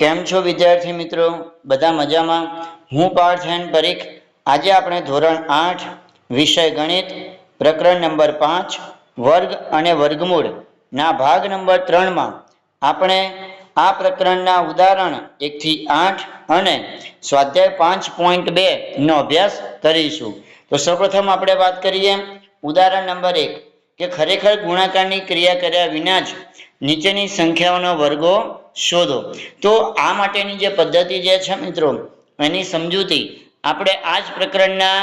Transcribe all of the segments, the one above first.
કેમ છો વિદ્યાર્થી મિત્રો? બધા મજામાં? હું પાર્થ એન્ડ પરીખ. આજે આપણે ધોરણ આઠ, વિષય ગણિત, પ્રકરણ નંબર પાંચ, વર્ગ અને વર્ગમૂળ ના ભાગ નંબર ત્રણમાં આપણે આ પ્રકરણના ઉદાહરણ એકથી આઠ અને સ્વાધ્યાય પાંચ પોઈન્ટ બે નો અભ્યાસ કરીશું. તો સૌપ્રથમ આપણે વાત કરીએ ઉદાહરણ નંબર એક, કે ખરેખર ગુણાકારની ક્રિયા કર્યા વિના જ નીચેની સંખ્યાઓનો વર્ગો શોધો. તો આ માટેની જે પદ્ધતિ જે છે મિત્રો, એની સમજૂતી આપણે આ જ પ્રકરણના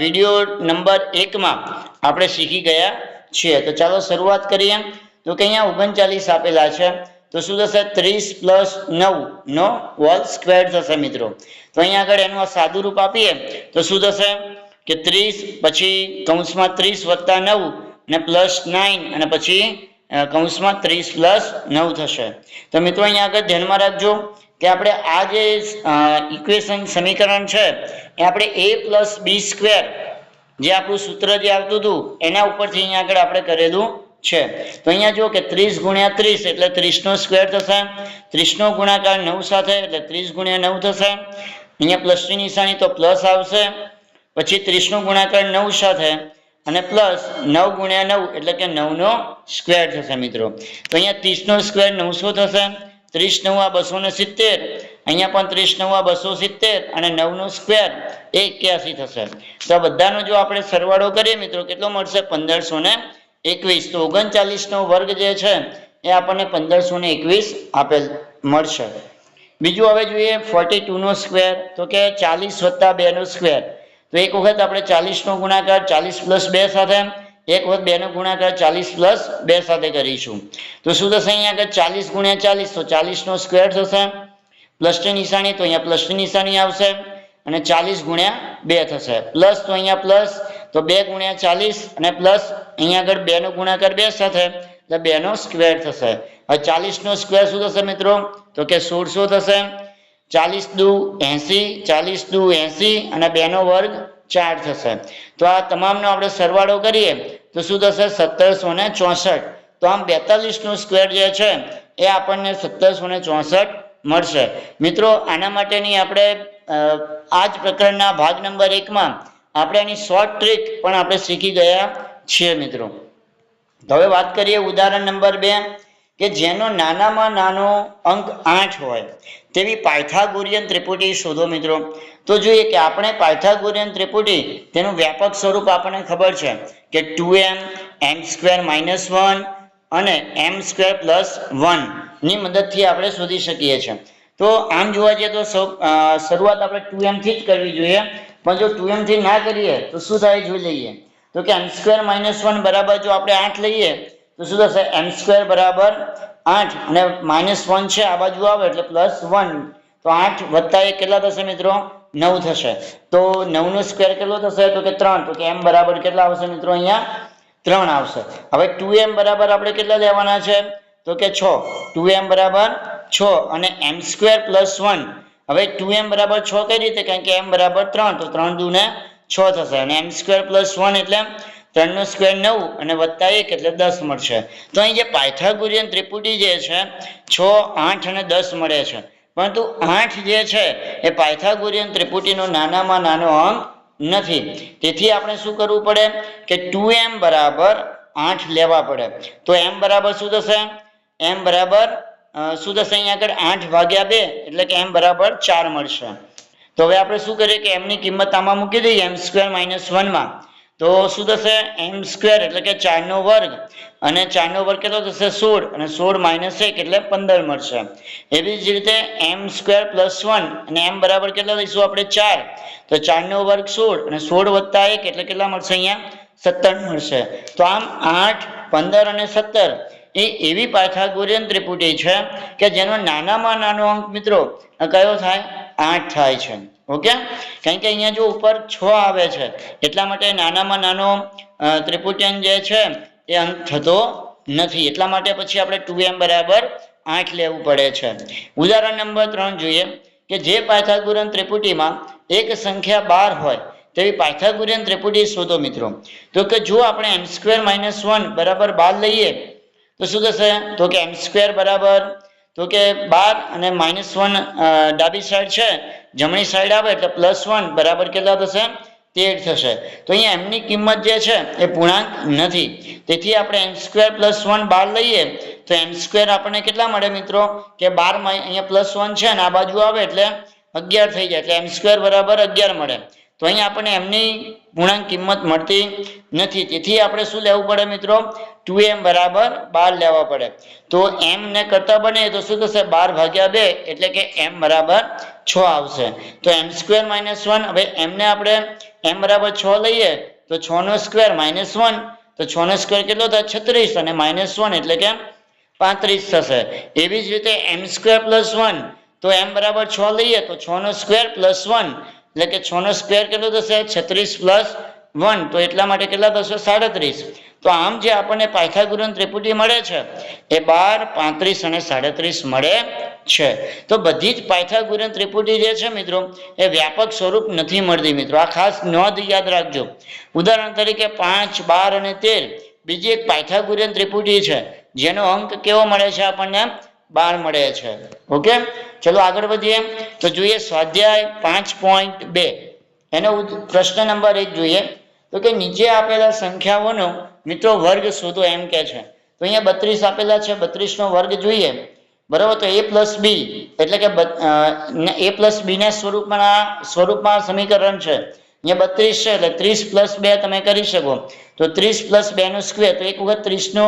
વીડિયો નંબર એકમાં આપણે શીખી ગયા છીએ. તો ચાલો શરૂઆત કરીએ. તો કે અહીંયા ઓગણચાલીસ આપેલા છે. તો શું થશે? ત્રીસ પ્લસ નવ નો વોલ સ્ક્વેર થશે મિત્રો. તો અહીંયા આગળ એનું આ સાદું રૂપ આપીએ. તો શું થશે? કે ત્રીસ પછી કૌંસમાં ત્રીસ વત્તા નવ ને પ્લસ નાઇન અને પછી કૌંસમાં ત્રીસ પ્લસ નવ થશે. તો મિત્રો અહીંયા આગળ ધ્યાનમાં રાખજો કે આપણે આ જે ઇક્વેશન સમીકરણ છે, એ આપણે એ પ્લસ બી સ્ક્વેર જે આપણું સૂત્ર જે આવતું હતું, એના ઉપરથી અહીંયા આગળ આપણે કરેલું છે. તો અહીંયા જુઓ કે ત્રીસ ગુણ્યા ત્રીસ એટલે ત્રીસનો સ્ક્વેર થશે, ત્રીસનો ગુણાકાર નવ સાથે એટલે ત્રીસ ગુણ્યા નવ થશે. અહીંયા પ્લસની નિશાની તો પ્લસ આવશે, પછી ત્રીસનો ગુણાકાર નવ સાથે અને પ્લસ નવ ગુણ્યા નવ એટલે કે નવનો સ્ક્વેર થશે મિત્રો. તો અહીંયા ત્રીસનો સ્ક્વેર નવસો થશે? ત્રીસ નવા બસો ને સિત્તેર. અહીંયા પણ ત્રીસ નવા બસો સિત્તેર અને નવનો સ્ક્વેર એ એક્યાસી થશે. તો આ બધાનો જો આપણે સરવાળો કરીએ મિત્રો, કેટલો મળશે? પંદરસો ને એકવીસ. તો ઓગણચાલીસનો વર્ગ જે છે, એ આપણને પંદરસો ને એકવીસ આપેલ મળશે. બીજું હવે જોઈએ ફોર્ટી ટુનો સ્ક્વેર તો કે ચાલીસ વત્તા બેનો સ્ક્વેર તો એક વખત આપણે ચાલીસનો ગુણાકાર, ચાલીસ પ્લસ બે સાથે, એક વખત બેનો ગુણાકાર, ચાલીસ પ્લસ બે સાથે કરીશું. તો શું થશે અહીંયા આગળ? ચાલીસ ગુણ્યા ચાલીસ, તો ચાલીસનો સ્ક્વેર થશે. પ્લસની નિશાની, તો અહીંયા પ્લસની નિશાની આવશે. અને ચાલીસ ગુણ્યા બે થશે. પ્લસ તો અહીંયા પ્લસ, તો બે ગુણ્યા ચાલીસ, અને પ્લસ અહીંયા આગળ બેનો ગુણાકાર બે સાથે, એટલે બેનો સ્ક્વેર થશે. હવે ચાલીસનો સ્ક્વેર શું થશે મિત્રો? તો કે સોળસો થશે. ચાલીસ દુ એંસી, ચાલીસ દુ એંસી અને બેનો વર્ગ ચાર થશે. તો આ તમામનો આપણે સરવાળો કરીએ, તો શું થશે? સત્તરસો ને ચોસઠ. તો આમ બેતાલીસનું સ્ક્વેર જે છે, એ આપણને સત્તરસો ને ચોસઠ મળશે. મિત્રો, આના માટેની આપણે આ જ પ્રકરણના ભાગ નંબર એકમાં આપણે એની શોર્ટ ટ્રીક પણ આપણે શીખી ગયા છીએ મિત્રો. હવે વાત કરીએ ઉદાહરણ નંબર બે. કે જેનો નાનામાં નાનો અંક આઠ હોય. તેવી પાયથાગોરિયન ત્રિપુટી શોધો મિત્રો. તો જોઈએ કે આપણે પાયથાગોરિયન ત્રિપુટી તેનું વ્યાપક સ્વરૂપ આપણને ખબર છે કે two M M square minus one અને એમ સ્ક્વેર પ્લસ વનની મદદથી આપણે શોધી શકીએ છીએ. તો આમ જોવા જઈએ તો સૌ શરૂઆત આપણે ટુ એમથી જ કરવી જોઈએ. પણ જો ટુ એમથી ના કરીએ તો શું થાય જોઈ લઈએ. તો કે એમ સ્ક્વેર માઇનસ વન બરાબર જો આપણે આઠ લઈએ તો શું થશે? એમ સ્ક્વેર બરાબર આઠ અને માઇનસ વન છે, આ બાજુ આવે એટલે પ્લસ વન તો આઠ વત્તા એક કેટલા થશે મિત્રો? નવ થશે. તો નવનો સ્ક્વેર કેટલો થશે? તો કે ત્રણ. તો કે એમ બરાબર કેટલા આવશે મિત્રો અહીંયા? ત્રણ આવશે. હવે ટુ એમ બરાબર આપણે કેટલા લેવાના છે? તો કે છ. ટુ એમ બરાબર છ અને એમ સ્ક્વેર પ્લસ વન હવે ટુ એમ બરાબર છ કઈ રીતે? કારણ કે એમ બરાબર ત્રણ. તો ત્રણ દુને છ થશે. અને એમ સ્ક્વેર પ્લસ વન એટલે ત્રણનો સ્ક્વેર નવ અને વત્તા એક એટલે દસ મળશે. તો અહીં જે પાયથાગોરિયન ત્રિપુટી જે છે, છ, આઠ અને દસ મળે છે. પરંતુ આઠ જે છે, એ પાયથાગોરિયન ત્રિપુટીનો નાનામાં નાનો અંક નથી. તેથી આપણે શું કરવું પડે કે ટુ એમ બરાબર આઠ લેવા પડે. તો એમ બરાબર શું થશે? એમ બરાબર શું થશે અહીંયા આગળ? આઠ ભાગ્યા બે એટલે કે એમ બરાબર ચાર મળશે. તો હવે આપણે શું કરીએ કે એમની કિંમત આમાં મૂકી દઈએ, એમ સ્ક્વેર માઇનસ વનમાં તો શું થશે? એમ સ્ક્વેર એટલે કે ચારનો વર્ગ. અને ચારનો વર્ગ કેટલો થશે? સોળ. અને સોળ માઇનસ એક એટલે પંદર મળશે. એવી જ રીતે એમ સ્ક્વેર પ્લસ વન અને એમ બરાબર કેટલા લઈશું આપણે? ચાર. તો ચારનો વર્ગ સોળ અને સોળ વત્તા એક એટલે કેટલા મળશે અહીંયા? સત્તર મળશે. તો આમ આઠ, પંદર અને સત્તર એ એવી પાયથાગોરિયન ત્રિપુટી છે કે જેનો નાનામાં નાનો અંક મિત્રો કયો થાય? આઠ થાય છે. ઓકે? કારણ કે અહીંયા જો ઉપર છ આવે છે એટલા માટે નાનામાં નાનો અ, જે છે એ અંક થતો નથી. એટલા માટે પછી આપણે ટુ એમ બરાબર આઠ લેવું પડે છે. ઉદાહરણ નંબર ત્રણ જોઈએ કે જે પાયથાગોરિયન ત્રિપુટીમાં એક સંખ્યા બાર હોય તેવી પાયથાગોરિયન ત્રિપુટી શોધો મિત્રો. તો કે જો આપણે એમ સ્ક્વેર માઇનસ વન બરાબર બાર લઈએ તો શું થશે? તો કે એમ સ્ક્વેર બરાબર તો કે બાર અને માઇનસ વન ડાબી સાઈડ છે, જમણી સાઈડ આવે એટલે પ્લસ વન બરાબર કેટલા થશે? તેર થશે. તો અહીંયા એમની કિંમત જે છે એ પૂર્ણાંક નથી. તેથી આપણે એમ સ્ક્વેર પ્લસ વન બાર લઈએ, તો એમ સ્ક્વેર આપણને કેટલા મળે મિત્રો? કે બારમાં અહીંયા પ્લસ વન છે ને આ બાજુ આવે એટલે અગિયાર થઈ જાય, એટલે એમ સ્ક્વેર બરાબર અગિયાર મળે. તો અહીંયા આપણને એમની પૂર્ણાંક કિંમત મળતી નથી. તેથી આપણે શું લેવું પડે મિત્રો? ટુ એમ બરાબર બાર લેવા પડે. તો એમ ને કરતા બને તો શું થશે? બાર ભાગ્યા બે એટલે કે એમ બરાબર છ આવશે. તો એમ સ્ક્વેર માઇનસ વન હવે એમને આપણે એમ બરાબર છ લઈએ તો છ નો સ્ક્વેર માઇનસ વન તો છ નો સ્ક્વેર કેટલો થાય? છત્રીસ અને માઇનસ વન એટલે કે પાંત્રીસ થશે. એવી જ રીતે એમ સ્ક્વેર પ્લસ વન તો એમ બરાબર છ લઈએ તો છ નો સ્ક્વેર પ્લસ વન એટલે કે છ નો સ્ક્વેર કેટલો થશે? છત્રીસ પ્લસ વન તો એટલા માટે કેટલા થશે? સાડત્રીસ. તો આમ જે આપણને પાયથાગુરન ત્રિપુટી મળે છે, એ બાર, પાંત્રીસ અને સાડત્રીસ મળે છે. તો બધી જ પાયથાગુરન ત્રિપુટી જે છે મિત્રો, એ વ્યાપક સ્વરૂપ નથી મળતી મિત્રો. આ ખાસ નોંધ યાદ રાખજો. ઉદાહરણ તરીકે પાંચ, બાર અને તેર. બીજી એક પાયથાગુરિયન ત્રિપુટી છે, જેનો અંક કેવો મળે છે આપણને? બાર મળે છે. ઓકે ચલો આગળ વધીએ. તો જોઈએ સ્વાધ્યાય પાંચ પોઈન્ટ બે. એનો પ્રશ્ન નંબર એક જોઈએ. તો કે નીચે આપેલા સંખ્યાઓનો મિત્રો વર્ગ શોધો એમ કે છે. તો અહીંયા બત્રીસ આપેલા છે. બત્રીસનો વર્ગ જોઈએ. બરાબર? તો એ પ્લસ બી. એટલે કે એ પ્લસ બીના સ્વરૂપમાં સ્વરૂપમાં સમીકરણ છે. અહીંયા બત્રીસ છે. એટલે ત્રીસ પ્લસ બે તમે કરી શકો. તો ત્રીસ પ્લસ બેનું સ્ક્વેર તો એક વખત ત્રીસનો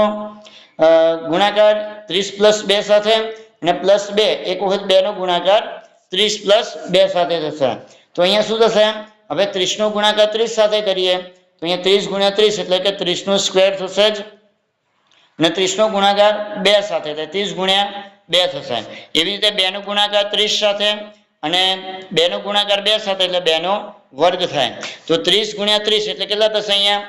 ગુણાકાર ત્રીસ પ્લસ બે સાથે અને પ્લસ બે, એક વખત બેનો ગુણાકાર ત્રીસ પ્લસ બે સાથે થશે. તો અહીંયા શું થશે? હવે ત્રીસનો ગુણાકાર ત્રીસ સાથે કરીએ. તો અહીંયા ત્રીસ ગુણ્યા ત્રીસ એટલે કે ત્રીસનો સ્ક્વેર થશે જ. અને ત્રીસનો ગુણાકાર બે સાથે થાય. ત્રીસ ગુણ્યા બે થશે. એવી રીતે બેનો ગુણાકાર ત્રીસ સાથે અને બેનો ગુણાકાર બે સાથે એટલે બેનો વર્ગ થાય. તો ત્રીસ ગુણ્યા ત્રીસ એટલે કેટલા થશે અહીંયા?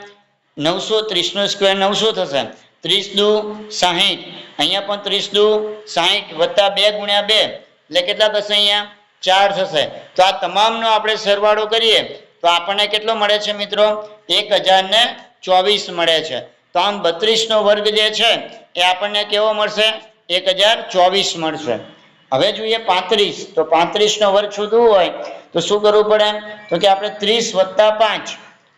નવસો ત્રીસનો સ્ક્વેર નવસો થશે. ત્રીસ દુ સાહીઠ. અહીંયા પણ ત્રીસ દુ સાહીઠ વત્તા બે ગુણ્યા બે. એટલે કેટલા થશે અહીંયા? ચાર થશે. તો આ તમામનો આપણે સરવાળો કરીએ. તો આપણને કેટલો મળે છે મિત્રો? એક હજાર ને ચોવીસ મળે છે. તો આમ બત્રીસનો વર્ગ જે છે, એ આપણને કેવો મળશે? એક હજાર ચોવીસ મળશે. હવે જોઈએ પાંત્રીસ. તો પાંત્રીસનો વર્ગ શોધવું હોય, તો શું કરવું પડે? તો કે આપણે ત્રીસ વત્તા પાંચ.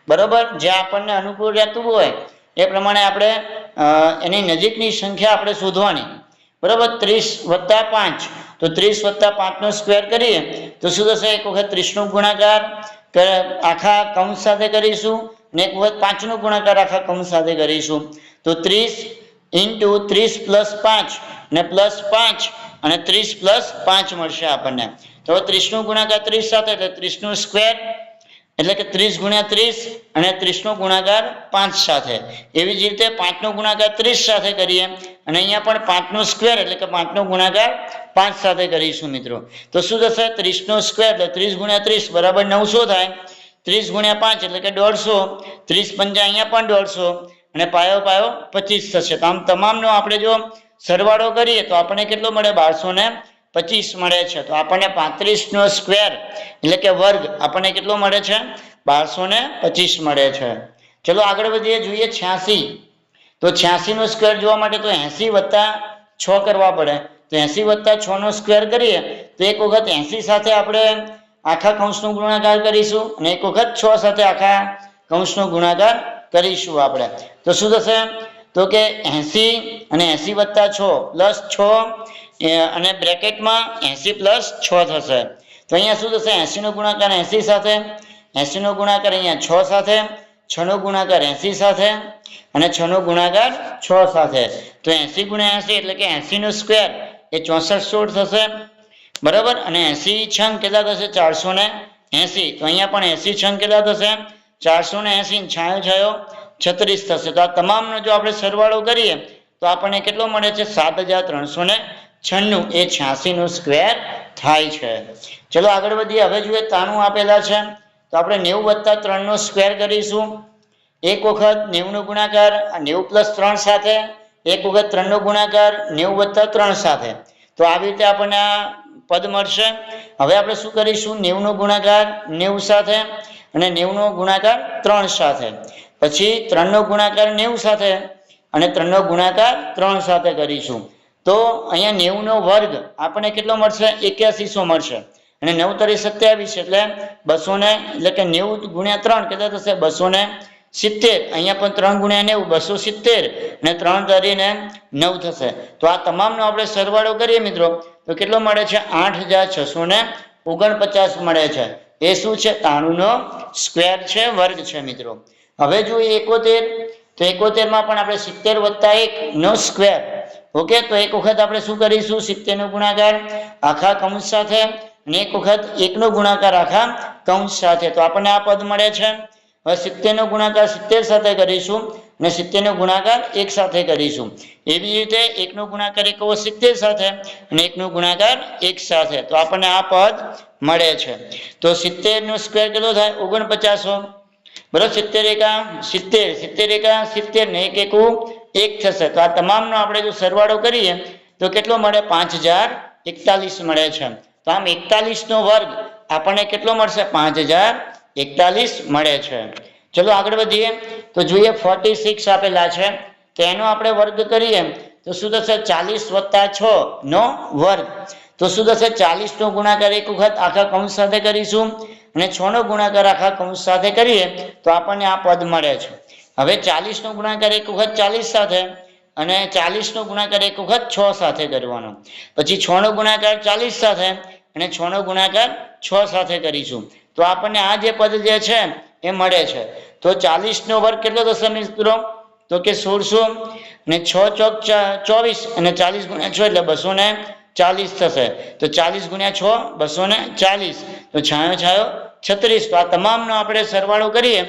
બરોબર? જે આપણને અનુકૂળ રહેતું હોય, એ પ્રમાણે આપણે એની નજીકની સંખ્યા આપણે શોધવાની. બરાબર? ત્રીસ વત્તા પાંચ. તો ત્રીસ વત્તા પાંચનો સ્ક્વેર કરીએ, તો શું થશે? એક વખત ત્રીસનો ગુણાકાર આખા કૌંસ સાથે કરીશું અને એક વખત પાંચનો ગુણાકાર આખા કૌંસ સાથે કરીશું. તો ત્રીસ ઇન્ટુ ત્રીસ પ્લસ પાંચ ને પ્લસ પાંચ અને ત્રીસ પ્લસ પાંચ મળશે આપણને. તો ત્રીસનો ગુણાકાર ત્રીસ સાથે એટલે ત્રીસનું સ્ક્વેર એટલે કે ત્રીસ ગુણ્યા ત્રીસ અને ત્રીસનો ગુણાકાર પાંચ સાથે. એવી જ રીતે પાંચનો ગુણાકાર ત્રીસ સાથે કરીએ અને અહીંયા પણ પાંચનો સ્ક્વેર એટલે કે પાંચનો ગુણાકાર પાંચ સાથે કરીશું મિત્રો. તો શું થશે? ત્રીસનો સ્ક્વેર એટલે ત્રીસ ગુણ્યા ત્રીસ બરાબર નવસો થાય. ત્રીસ ગુણ્યા પાંચ એટલે કે દોઢસો. ત્રીસ પંજા અહીંયા પણ દોઢસો અને પાયો પાયો પચીસ થશે. તો આમ તમામનો આપણે જો સરવાળો કરીએ તો આપણને કેટલો મળે? બારસો ને પચીસ મળે છે. તો આપણને પાંત્રીસનો સ્ક્વેર એટલે કે વર્ગ આપણને કેટલો મળે છે? બારસો ને પચીસ મળે છે. ચલો આગળ વધીએ, જોઈએ છ્યાસી. તો છ્યાસીનો સ્ક્વેર જોવા માટે તો એંસી વત્તા છ કરવા પડે. તો એંસી વત્તા છનો સ્ક્વેર કરીએ, તો એક વખત એંસી સાથે આપણે આખા કૌંસનો ગુણાકાર કરીશું અને એક વખત છ સાથે આખા કૌંસનો ગુણાકાર કરીશું આપણે. તો શું થશે? તો કે એંસી અને એંસી વત્તા છ પ્લસ છ અને બ્રેકેટમાં એસી પ્લસ છ થશે. તો અહીંયા શું થશે? એંસીનો ગુણાકાર એસી સાથે, એંસીનો ગુણાકાર અહીંયા છ સાથે, છનો ગુણાકાર એસી સાથે અને છનો ગુણાકાર છ સાથે. તો એસી ગુણ્યા એસી એટલે કે એંસીનો સ્ક્વેર એ ચોસઠ સોળ થશે. બરાબર? અને એસી છંગ કેટલા થશે? ચારસો ને એસી. તો અહીંયા પણ એસી છંગ કેટલા થશે? ચારસો ને એસી છાયો છાયો છત્રીસ થશે. તો આ તમામનો જો આપણે સરવાળો કરીએ, તો આપણને કેટલો મળે છે? સાત હજાર ત્રણસો ને છન્નું એ છ્યાસીનું સ્ક્વેર થાય છે. ચલો આગળ વધીએ. હવે જોઈએ તાણું આપેલા છે. તો આપણે નેવું વત્તા ત્રણનો સ્ક્વેર કરીશું. એક વખત નેવુંનો ગુણાકાર નેવું પ્લસ ત્રણ સાથે, એક વખત ત્રણનો ગુણાકાર, નેવું વત્તા ત્રણ સાથે. તો આવી રીતે આપણને આ પદ મળશે. હવે આપણે શું કરીશું? નેવુંનો ગુણાકાર, નેવું સાથે અને નેવુંનો ગુણાકાર ત્રણ સાથે. પછી ત્રણનો ગુણાકાર નેવું સાથે અને ત્રણનો ગુણાકાર ત્રણ સાથે કરીશું. તો અહીંયા નેવુંનો વર્ગ આપણને કેટલો મળશે? એક્યાસીસો મળશે. અને નવ તરી સત્યાવીસ એટલે બસો ને એટલે કે નેવું ગુણ્યા ત્રણ કેટલા થશે? બસો ને સિત્તેર. અહીંયા પણ ત્રણ ગુણ્યા નેવું, બસો સિત્તેર અને ત્રણ તરીને નવ થશે. તો આ તમામનો આપણે સરવાળો કરીએ મિત્રો. તો કેટલો મળે છે? આઠ હજાર છસો ને ઓગણપચાસ મળે છે. એ શું છે? તાણુનો સ્ક્વેર છે, વર્ગ છે મિત્રો. હવે જોઈએ એકોતેર. તો એકોતેરમાં પણ આપણે સિત્તેર વત્તા એક નો સ્ક્વેર. ઓકે, તો એક વખત આપણે શું કરીશું? સિત્તેર નો ગુણાકાર આખા કૌંસ સાથે અને એક વખત એકનો ગુણાકાર આખા કૌંસ સાથે. તો આપણને આ પદ મળે છે. હવે સિત્તેર નો ગુણાકાર સિત્તેર સાથે કરીશું અને સિત્તેર નો ગુણાકાર એક સાથે કરીશું. એવી રીતે એકનો ગુણાકાર એક સિત્તેર સાથે અને એકનો ગુણાકાર એક સાથે. તો આપણને આ પદ મળે છે. તો સિત્તેર નો સ્ક્વેર કેટલો થાય? ઓગણપચાસો. બરોબર? સિત્તેર એકા સિત્તેર. સિત્તેર એકા સિત્તેર ને એક એકું એક થશે. તો આ તમામનો આપણે જો સરવાળો કરીએ, તો કેટલો મળે? પાંચ હજાર એકતાલીસ મળે છે. તો આમ એકતાલીસનો વર્ગ આપણને કેટલો મળશે? પાંચ હજાર એકતાલીસ મળે છે. ચલો આગળ વધીએ. તો જોઈએ ફોર્ટી સિક્સ આપેલા છે. તો એનો આપણે વર્ગ કરીએ, તો શું થશે? ચાલીસ વત્તા છ નો વર્ગ. તો શું થશે? ચાલીસનો ગુણાકાર એક વખત આખા કૌંસ સાથે કરીશું અને છ નો ગુણાકાર આખા કૌંસ સાથે કરીએ, તો આપણને આ પદ મળે છે. હવે ચાલીસનો ગુણાકાર એક વખત ચાલીસ સાથે અને ચાલીસનો ગુણાકાર એક વખત છ સાથે કરવાનો. પછી છ નો ગુણાકાર ચાલીસ સાથે અને છ નો ગુણાકાર છ સાથે કરીશું. તો આપણને આ જે પદ જે છે એ મળે છે. તો ચાલીસનો વર્ગ કેટલો થશે મિત્રો? તો કે સોળસો ને છ ચોક ચોવીસ અને ચાલીસ ગુણ્યા છ એટલે બસો ને ચાલીસ થશે. તો ચાલીસ ગુણ્યા છ, બસો ને ચાલીસ. તો છાયો છાયો છત્રીસ. તો આ તમામનો આપણે સરવાળો કરીએ.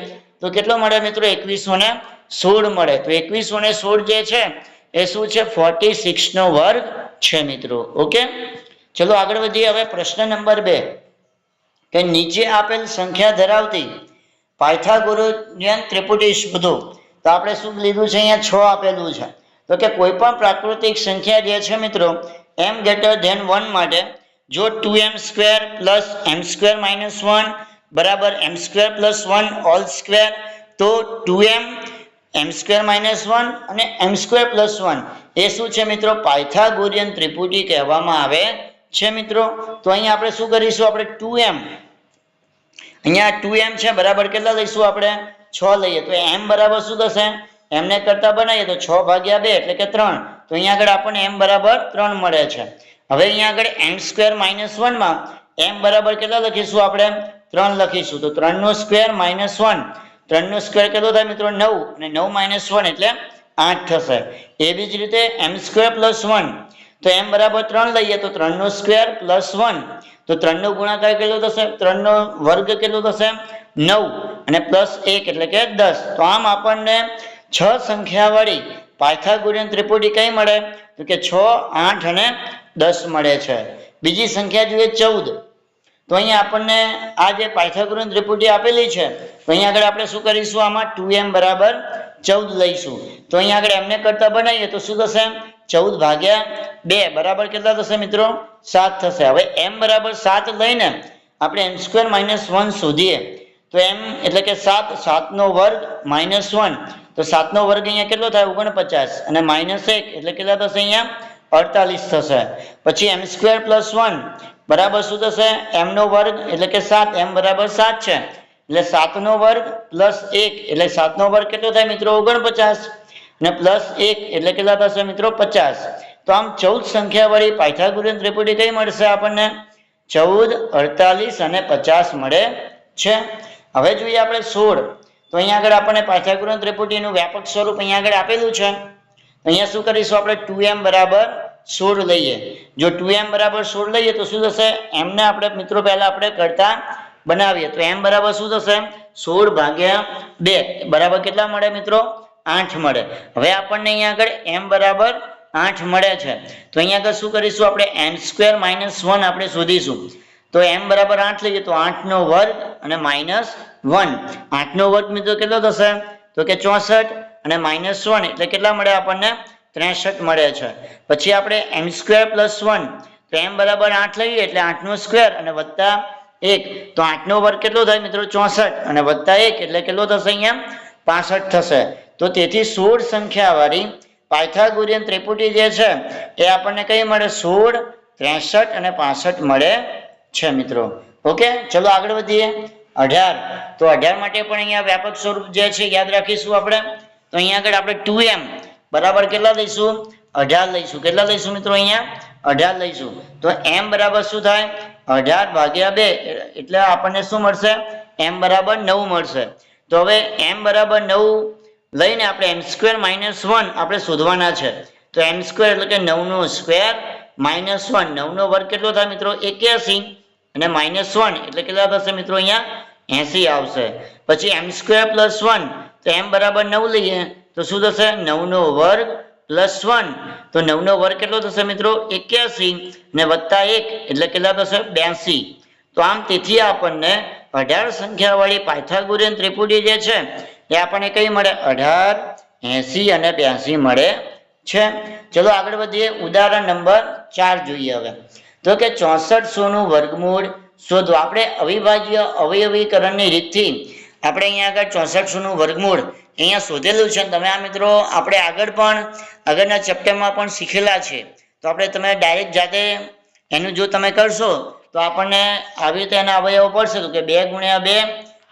તો કેટલો મળે મિત્રો? એકવીસો ને સોળ મળે. તો એકવીસો ને સોળ જે છે, એ શું છે? ફોર્ટી સિક્સનો વર્ગ છે મિત્રો. ઓકે? ચલો આગળ વધીએ. હવે પ્રશ્ન નંબર બે. કે નીચે આપેલ સંખ્યા ધરાવતી પાયથાગોરસિયન ત્રિપુટી શોધો. તો આપણે શું લીધું છે? અહીંયા છ આપેલું છે. તો કે કોઈ પણ પ્રાકૃતિક સંખ્યા જે છે મિત્રો એમ ગ્રેટર ધેન વન માટે, જો two m square plus m square minus one બરાબર m square plus one all square તો two m m square minus one અને એમ સ્ક્વેર પ્લસ વન એ શું છે મિત્રો? પાયથાગોરિયન ત્રિપુટી કહેવામાં આવે છે મિત્રો. તો અહીંયા આપણે શું કરીશું? આપણે ટુ એમ અહીંયા ટુ એમ છે, બરાબર કેટલા લઈશું આપણે? છ લઈએ. તો એમ બરાબર શું થશે? એમને કરતા બનાવીએ તો છ ભાગ્યા બે એટલે કે ત્રણ. તો અહીંયા આગળ આપણને એમ બરાબર ત્રણ મળે છે. હવે અહીંયા આગળ એમ સ્ક્વેર માઇનસ વનમાં એમ બરાબર કેટલા લખીશું આપણે? ત્રણ લખીશું. તો ત્રણનો સ્ક્વેર માઇનસ વન ત્રણનો સ્ક્વેર કેટલો થાય મિત્રો? નવ. અને નવ માઇનસ વન એટલે આઠ થશે. એવી જ રીતે એમ સ્ક્વેર પ્લસ વન તો એમ બરાબર ત્રણ લઈએ તો ત્રણનો સ્ક્વેર પ્લસ વન તો ત્રણનો ગુણાકાર કેટલો થશે? ત્રણનો વર્ગ કેટલો થશે? નવ. અને પ્લસ એક એટલે કે દસ. તો આમ આપણને છ સંખ્યાવાળી પાયથાગોરિયન ત્રિપુટી કઈ મળે? તો કે છ, આઠ અને દસ મળે છે. બીજી સંખ્યા જોઈએ ચૌદ. તો અહીંયા આપણને આ જે પાયથાગોરિયન ત્રિપુટી આપેલી છે, તો અહીંયા આગળ આપણે શું કરીશું? આમાં ટુ એમ બરાબર ચૌદ લઈશું. તો અહીંયા આગળ એમને કરતા બનાવીએ તો શું થશે? ચૌદ ભાગ્યા બે. બરાબર કેટલા થશે મિત્રો? સાત થશે. હવે એમ બરાબર સાત લઈને આપણે એમ સ્ક્વેર માઇનસ વન શોધીએ. તો એમ એટલે કે સાત સાતનો વર્ગ માઇનસ વન તો સાતનો વર્ગ અહીંયા કેટલો થાય? ઓગણપચાસ. અને માઇનસ એક એટલે કેટલા થશે અહીંયા? અડતાલીસ થશે. પછી એમ સ્ક્વેર પ્લસ વન બરાબર શું થશે? એમનો વર્ગ એટલે કે સાત. એમ બરાબર સાત છે. એટલે સાતનો વર્ગ પ્લસ એક. એટલે સાતનો વર્ગ કેટલો થાય મિત્રો? ઓગણપચાસ. અને પ્લસ એક એટલે કેટલા થશે મિત્રો? પચાસ. તો આમ ચૌદ સંખ્યાવાળી પાયથાગોરિયન ત્રિપુટી કઈ મળશે આપણને? ચૌદ, અડતાલીસ અને પચાસ મળે છે. હવે જોઈએ આપણે સોળ. તો અહીંયા આગળ આપણને પાયથાગોરિયન ત્રિપુટીનું વ્યાપક સ્વરૂપ અહીંયા આગળ આપેલું છે. અહીંયા શું કરીશું આપણે? ટુ એમ બરાબર સોળ લઈએ. જો ટુ એમ બરાબર સોળ લઈએ તો શું થશે? એમને આપણે મિત્રો પહેલા આપણે કરતા બનાવીએ. તો એમ બરાબર શું થશે? સોળ ભાગ્યા બે. બરાબર કેટલા મળે મિત્રો? આઠ મળે. હવે આપણને અહીંયા આગળ એમ બરાબર આઠ મળે છે. તો અહીંયા આગળ શું કરીશું આપણે? એમ સ્ક્વેર માઇનસ વન આપણે શોધીશું. તો એમ બરાબર આઠ લઈએ તો આઠનો વર્ગ અને માઇનસ વન આઠનો વર્ગ મિત્રો કેટલો થશે? તો કે ચોસઠ અને માઇનસ વન એટલે કેટલા મળે આપણને? ત્રેસઠ મળે છે. પછી આપણે એમ સ્ક્વેર પ્લસ વન તો એમ બરાબર આઠ લઈએ એટલે આઠનો સ્ક્વેર અને વત્તા એક. તો આઠનો વર્ગ કેટલો થાય મિત્રો? ચોસઠ. અને વત્તા એક એટલે કેટલો થશે અહીંયા? પાસઠ થશે. તો તેથી સોળ સંખ્યાવાળી પાયથાગોરિયન ત્રિપુટી જે છે, એ આપણને કઈ મળે? સોળ, ત્રેસઠ અને પાસઠ મળે છે મિત્રો. ઓકે? ચલો આગળ વધીએ. અઢાર. તો અઢાર માટે પણ અહીંયા વ્યાપક સ્વરૂપ જે છે, યાદ રાખીશું આપણે. તો અહીંયા આગળ આપણે ટુ એમ બરાબર કેટલા લઈશું? અઢાર લઈશું. કેટલા લઈશું મિત્રો અહીંયા? અઢાર લઈશું. તો એમ બરાબર શું થાય? અઢાર ભાગ્યા બે, એટલે આપણને શું મળશે? એમ બરાબર નવ મળશે. તો હવે એમ બરાબર નવ લઈને આપણે એમ સ્ક્વેર માઇનસ વન આપણે શોધવાના છે. તો એમ સ્ક્વેર એટલે કે નવનો સ્ક્વેર માઇનસ વન નવનો વર્ગ કેટલો થાય મિત્રો? એક્યાસી. અને માઇનસ વન એટલે કેટલા થશે મિત્રો અહીંયા? એસી આવશે. પછી એમ સ્ક્વેર પ્લસ વન તો એમ બરાબર નવ લઈએ. તો શું થશે? નવનો વર્ગ પ્લસ વન તો નવનો વર્ગ કેટલો થશે મિત્રો? એક્યાસી ને વત્તા એક એટલે કેટલા થશે? બ્યાસી. તો આમ તેથી આપણને અઢાર સંખ્યાવાળી પાયથાગોરિયન ત્રિપુટી જે છે, એ આપણને કઈ મળે? અઢાર, એસી અને બ્યાસી મળે છે. ચલો આગળ વધીએ. ઉદાહરણ નંબર ચાર જોઈએ હવે. તો કે ચોસઠ સોનું વર્ગમૂળ શોધો. આપણે અવિભાજ્ય અવયવીકરણની રીતથી આપણે અહીંયા આગળ ચોસઠ સોનું વર્ગમૂળ અહીંયા શોધેલું છે. તમે આ મિત્રો આપણે આગળ પણ આગળના ચેપ્ટરમાં પણ શીખેલા છે. તો આપણે તમે ડાયરેક્ટ જાતે એનું જો તમે કરશો, તો આપણને આવી રીતે એના અવયવો પડશે. તો કે બે ગુણ્યા બે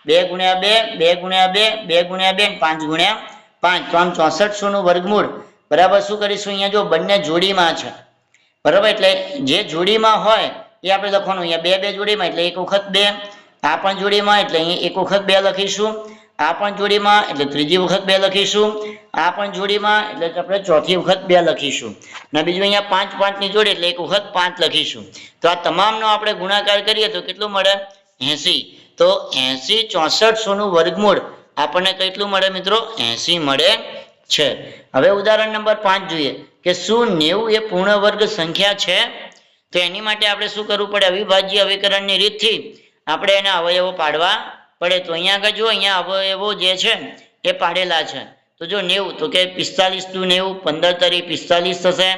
બે ગુણ્યા બે બે ગુણ્યા બે બે ગુણ્યા બે પાંચ ગુણ્યા પાંચ. તો આમ ચોસઠ સોનું વર્ગમૂળ. બરાબર શું કરીશું? અહીંયા જો બંને જોડીમાં છે. બરાબર? એટલે જે જોડીમાં હોય એ આપણે લખવાનું. અહીંયા બે બે જોડીમાં, એટલે એક વખત બે. આ પણ જોડીમાં એટલે અહીં એક વખત બે લખીશું. આ પણ જોડીમાં એટલે ત્રીજી વખત બે લખીશું. આ પણ જોડીમાં એટલે આપણે ચોથી વખત બે લખીશું. અને બીજું અહીંયા પાંચ પાંચની જોડી એટલે એક વખત પાંચ લખીશું. તો આ તમામનો આપણે ગુણાકાર કરીએ તો કેટલું મળે? એંસી. તો એંસી ચોસઠ સોનું વર્ગમૂળ આપણને કેટલું મળે મિત્રો? એંસી મળે છે. હવે ઉદાહરણ નંબર પાંચ જોઈએ કે શું નેવું એ પૂર્ણ વર્ગ સંખ્યા છે? તો એની માટે આપણે શું કરવું પડે? અવિભાજ્ય અવિકરણની રીતથી આપણે એના અવયવો પાડવા પડે તો અહીંયા આગળ જો અહીંયા અવયવો જે છે એ પાડેલા છે. તો જો નેવું, તો કે પિસ્તાલીસ ટુ નેવું, પંદર તરી પિસ્તાલીસ થશે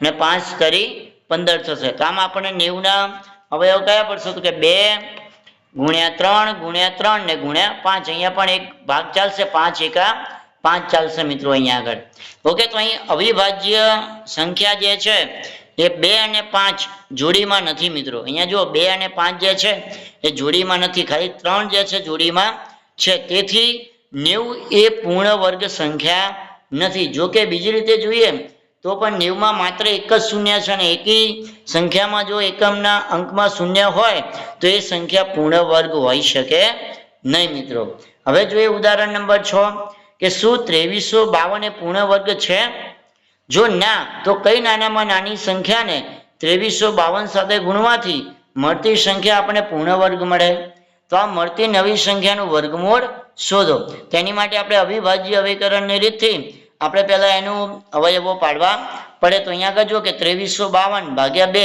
અને પાંચ તરી પંદર થશે. તો આમ આપણને નેવુંના અવયવ કયા પડશે? તો કે બે ગુણ્યા ત્રણ ગુણ્યા ત્રણ ને ગુણ્યા પાંચ. અહીંયા પણ એક ભાગ ચાલશે, પાંચ એકા પાંચ ચાલશે મિત્રો અહીંયા આગળ. ઓકે, તો અહીં અવિભાજ્ય સંખ્યા જે છે એ બે અને પાંચ જોડીમાં નથી મિત્રો. અહીંયા જો બે અને પાંચ જે છે, એ જોડીમાં નથી. ખાલી ત્રણ જે છે, જોડીમાં છે. તેથી નેવું એ પૂર્ણ વર્ગ સંખ્યા નથી. જો કે બીજી રીતે જોઈએ, તો પણ નેવમાં માત્ર એક જ શૂન્ય છે અને એકી સંખ્યામાં જો એકમના અંકમાં શૂન્ય હોય, તો એ સંખ્યા પૂર્ણ વર્ગ હોઈ શકે નહીં મિત્રો. હવે જોઈએ ઉદાહરણ નંબર છ, કે શું ત્રેવીસો બાવન એ પૂર્ણ વર્ગ છે? જો ના, તો કઈ નાનામાં નાની સંખ્યાને ત્રેવીસો બાવન સાથે ગુણવાથી મળતી સંખ્યા આપણને પૂર્ણ વર્ગ મળે? તો આ મળતી નવી સંખ્યાનું વર્ગમૂળ શોધો. તેની માટે આપણે અવિભાજ્ય અવિકરણની રીતથી આપણે પહેલાં એનું અવયવો પાડવા પડે. તો અહીંયા આગળ જુઓ કે ત્રેવીસો બાવન ભાગ્યા બે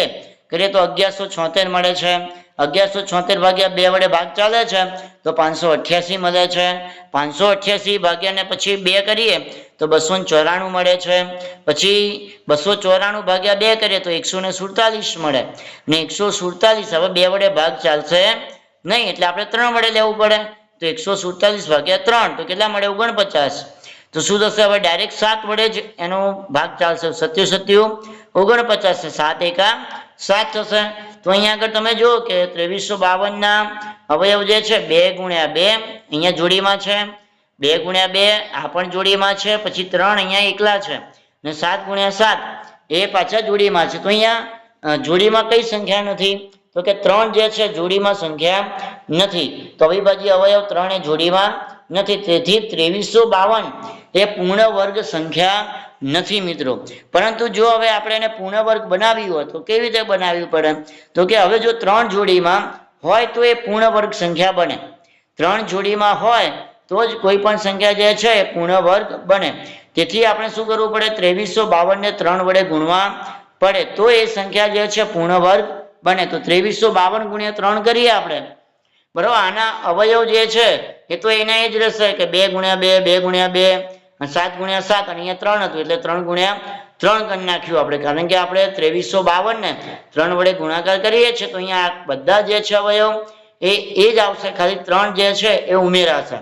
કરીએ તો અગિયારસો છોતેર મળે છે. અગિયારસો છોતેર ભાગ્યા બે વડે ભાગ ચાલે છે, તો પાંચસો અઠ્યાસી મળે છે. પાંચસો અઠ્યાસી ભાગ્યાને પછી બે કરીએ, તો બસો ચોરાણું મળે છે. પછી બસો ચોરાણું ભાગ્યા બે કરીએ, તો એકસો ને સુડતાલીસ મળે. ને એકસો સુડતાલીસ હવે બે વડે ભાગ ચાલશે નહીં, એટલે આપણે ત્રણ વડે લેવું પડે. તો એકસો સુડતાલીસ ભાગ્યા ત્રણ, તો કેટલા મળે? ઓગણપચાસ. તો શું થશે? હવે ડાયરેક્ટ સાત વડે જ એનો ભાગ ચાલશે. સત્યુ સત્યુ ઓગણપચાસ સાત એકા સાત થશે. તો અહીંયા આગળ તમે જુઓ કે ત્રેવીસો બાવનના અવયવ જે છે, બે ગુણ્યા બે અહીંયા જોડીમાં છે. બે ગુણ્યા બે આ પણ જોડીમાં છે, પછી ત્રણ અહીંયા એકલા છે. ને સાત ગુણ્યા સાત એ પાછા જોડીમાં છે. તો અહીંયા જોડીમાં કઈ સંખ્યા નથી? તો કે ત્રણ જે છે, જોડીમાં સંખ્યા નથી. તો અવિભાજ્ય અવયવ ત્રણ જોડીમાં નથી. તેથી ત્રેવીસો બાવન એ પૂર્ણ વર્ગ સંખ્યા નથી મિત્રો. પરંતુ જો હવે આપણે એને પૂર્ણ વર્ગ બનાવ્યું હોય તો કેવી રીતે બનાવવી પડે? તો કે હવે જો ત્રણ જોડીમાં હોય તો એ પૂર્ણ વર્ગ સંખ્યા બને. ત્રણ જોડીમાં હોય તો જ કોઈ પણ સંખ્યા જે છે એ પૂર્ણ વર્ગ બને. તેથી આપણે શું કરવું પડે? ત્રેવીસો બાવનને ત્રણ વડે ગુણવા પડે. તો એ સંખ્યા જે છે પૂર્ણ વર્ગ બને. તો ત્રેવીસો બાવન ગુણ્યા ત્રણ કરીએ આપણે. બરાબર? આના અવયવ જે છે એ તો એના એ જ રહેશે કે બે ગુણ્યા બે બે ગુણ્યા બે અને સાત ગુણ્યા સાત, અને અહીંયા ત્રણ હતું એટલે ત્રણ ગુણ્યા ત્રણ કરી નાખ્યું આપણે. કારણ કે આપણે ત્રેવીસો બાવન ને ત્રણ વડે ગુણાકાર કરીએ છીએ, તો અહીંયા બધા જે છે અવયવ, એ એ જ આવશે. ખાલી ત્રણ જે છે એ ઉમેરાશે.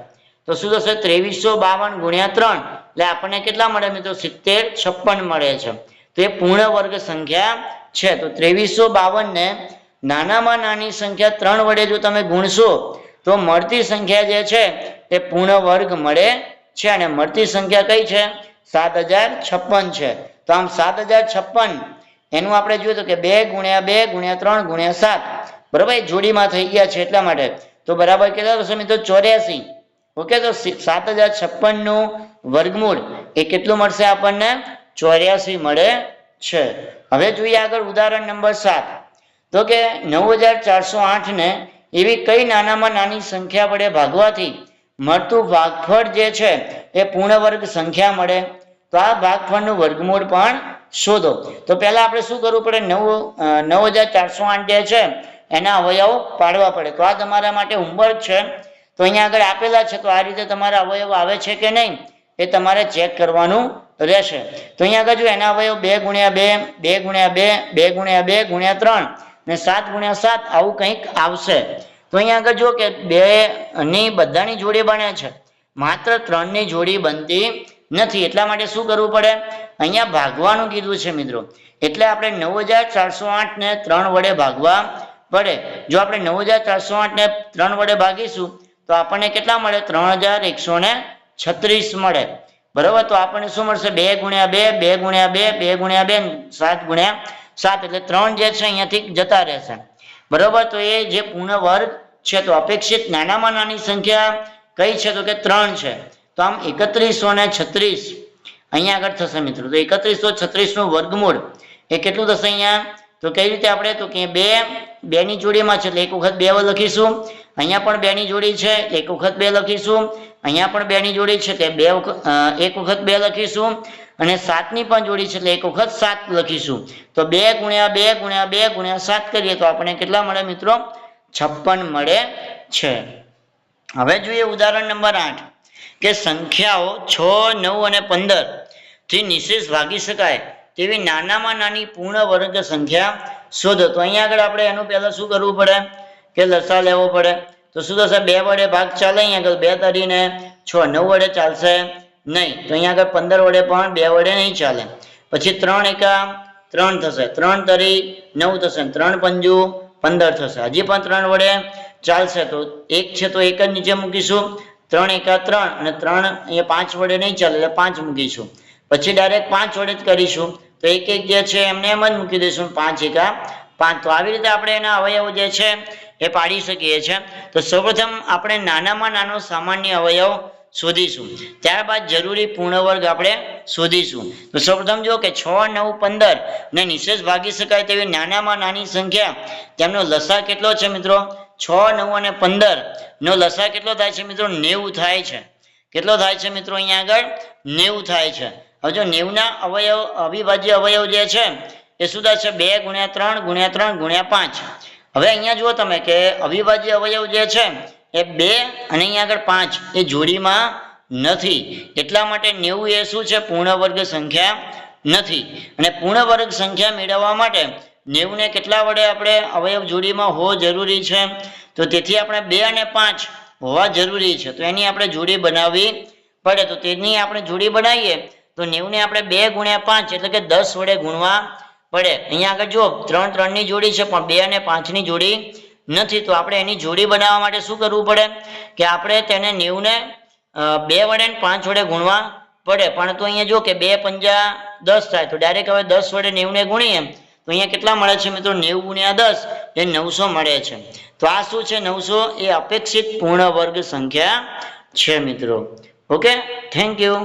તો શું થશે? ત્રેવીસો બાવન ગુણ્યા ત્રણ, એટલે આપણને કેટલા મળે મિત્રો? સિત્તેર છપ્પન મળે છે. તો એ પૂર્ણ વર્ગ સંખ્યા છે. તો ત્રેવીસો બાવનને નાનામાં નાની સંખ્યા ત્રણ વડે જો તમે ગુણશો, તો મળતી સંખ્યા જે છે તે પૂર્ણ વર્ગ મળે છે અને મળતી સંખ્યા કઈ છે? સાત હજાર છપ્પન છે. તો આમ સાત હજાર છપ્પન, એનું આપણે જોયું તો કે બે ગુણ્યા બે ગુણ્યા ત્રણ ગુણ્યા સાત, બરાબર જોડીમાં થઈ ગયા છે એટલા માટે. તો બરાબર કેટલા થશે મિત્રો? ચોર્યાસી. ઓકે, તો સાત હજાર છપ્પનનું વર્ગમૂળ, એ કેટલું મળશે આપણને? ચોર્યાસી મળે છે. હવે જોઈએ આગળ ઉદાહરણ નંબર સાત. તો કે નવ હજાર ચારસો આઠ ને એવી કઈ નાનામાં નાની સંખ્યા વડે ભાગવાથી મળતું ભાગફળ જે છે એ પૂર્ણ વર્ગ સંખ્યા મળે. તો આ ભાગફળનું વર્ગમૂળ પણ શોધો. તો પહેલા આપણે શું કરવું પડે? નવ નવ હજાર ચારસો આઠ જે છે, એના અવયવો પાડવા પડે. તો આ તમારા માટે હોમવર્ક છે. તો અહીંયા આગળ આપેલા છે, તો આ રીતે તમારા અવયવો આવે છે કે નહીં, એ તમારે ચેક કરવાનું રહેશે. તો અહીંયા આગળ જો એના અવયવ બે ગુણ્યા બે બે ગુણ્યા બે બે ગુણ્યા બે ગુણ્યા ત્રણ ને સાત ગુણ્યા સાત, આવું કંઈક આવશે. તો અહીંયા આગળ જો કે બે ની બધાની જોડી બને છે. માત્ર ત્રણની જોડી બનતી નથી. એટલા માટે શું કરવું પડે? અહીંયા ભાગવાનું કીધું છે મિત્રો. એટલે આપણે નવ હજાર ચારસો આઠને ત્રણ વડે ભાગવા પડે. જો આપણે નવ હજાર ચારસો આઠ ને ત્રણ વડે ભાગીશું, તો આપણને કેટલા મળે? ત્રણ હજાર એકસો છત્રીસ મળે. બરાબર? તો આપણને શું મળશે? બે ગુણ્યા બે બે ગુણ્યા બે બે ગુણ્યા બે, સાત ગુણ્યા સાત. એટલે ત્રણ જે છે અહીંયાથી જતા રહેશે. બરાબર? તો એ જે પૂર્ણ વર્ગ છે તો અપેક્ષિત નાનામાં નાની સંખ્યા કઈ છે તો કે ત્રણ છે. તો આમ એકત્રીસો ને છત્રીસ. અહીંયા આગળ થશે મિત્રો. તો એકત્રીસો છત્રીસનું વર્ગમૂળ એ કેટલું થશે અહીંયા? તો કઈ રીતે આપણે? તો કે બે, બેની જોડીમાં છે એટલે એક વખત બે લખીશું. અહીંયા પણ બેની જોડી છે, એક વખત બે લખીશું. અહીંયા પણ બેની જોડી છે તે બે વખત એક વખત બે લખીશું. અને સાતની પણ જોડી છે એટલે એક વખત સાત લખીશું. તો બે ગુણ્યા બે ગુણ્યા બે ગુણ્યા સાત કરીએ તો આપણને કેટલા મળે મિત્રો? છપ્પન મળે છે. હવે જોઈએ ઉદાહરણ નંબર આઠ, કે સંખ્યાઓ છ, નવ અને પંદરથી નિશેષ ભાગી શકાય તેવી નાનામાં નાની પૂર્ણ વર્ગ સંખ્યા શોધો. તો અહીંયા આગળ આપણે એનું પહેલાં શું કરવું પડે? કે લસા લેવો પડે. તો શું થશે? બે વડે ભાગ ચાલે અહીંયા આગળ. બે તરીને છ, નવ વડે ચાલશે નહીં. તો અહીંયા આગળ પંદર વડે પણ બે વડે નહીં ચાલે. પછી ત્રણ એકા ત્રણ થશે. ત્રણ તરી નવ થશે. ત્રણ પંજુ પંદર થશે. હજી પણ ત્રણ વડે ચાલશે. તો એક છે તો એક જ નીચે મૂકીશું. ત્રણ એકા ત્રણ અને ત્રણ અહીંયા પાંચ વડે નહીં ચાલે એટલે પાંચ મૂકીશું. પછી ડાયરેક્ટ પાંચ વડે જ કરીશું. તો એક એક જે છે એમને એમ જ મૂકી દઈશું. પાંચ એકા પાંચ. તો આવી રીતે આપણે એના અવયવો જે છે એ પાડી શકીએ છીએ. તો સૌપ્રથમ આપણે નાનામાં નાનો સામાન્ય અવયવ શોધીશું. ત્યારબાદ જરૂરી પૂર્ણ વર્ગ આપણે શોધીશું. તો સૌપ્રથમ જો કે છ, નવ, પંદર ને નિશેષ ભાગી શકાય તેવી નાનામાં નાની સંખ્યા. તેમનો લસા કેટલો છે મિત્રો? છ, નવ અને પંદર નો લસા કેટલો થાય છે મિત્રો? નેવું થાય છે. કેટલો થાય છે મિત્રો અહીંયા આગળ? નેવું થાય છે. હવે જો નેવના અવયવ, અવિભાજ્ય અવયવ જે છે, એ શું થાય છે? બે ગુણ્યા ત્રણ ગુણ્યા ત્રણ ગુણ્યા પાંચ. હવે અહીંયા જુઓ તમે કે અવિભાજ્ય અવયવ જે છે એ બે અને અહીંયા આગળ પાંચ. એ જોડીમાં નથી. એટલા માટે નેવું એ શું છે? પૂર્ણ વર્ગ સંખ્યા નથી. અને પૂર્ણ વર્ગ સંખ્યા મેળવવા માટે નેવુંને કેટલા વડે આપણે અવયવ જોડીમાં હોવો જરૂરી છે? તો તેથી આપણે બે અને પાંચ હોવા જરૂરી છે. તો એની આપણે જોડી બનાવવી પડે. તો તેની આપણે જોડી બનાવીએ, તો નેવુંને આપણે બે ગુણ્યા પાંચ એટલે કે દસ વડે ગુણવા પડે. અહીંયા આગળ જો ત્રણ ત્રણની જોડી છે, પણ બે અને પાંચની જોડી નથી, તો આપણે એની જોડી બનાવવા માટે શું કરવું પડે? કે આપણે તેને નેવુંને બે વડે ને પાંચ વડે ગુણવા પડે. પણ તો અહીંયા જો કે બે પંજા દસ થાય, તો ડાયરેક્ટ હવે દસ વડે નેવને ગુણીએ તો અહીંયા કેટલા મળે છે મિત્રો? નેવું ગુણ્યા દસ એ નવસો મળે છે. તો આ શું છે? નવસો એ અપેક્ષિત પૂર્ણ વર્ગ સંખ્યા છે મિત્રો. ઓકે? Thank you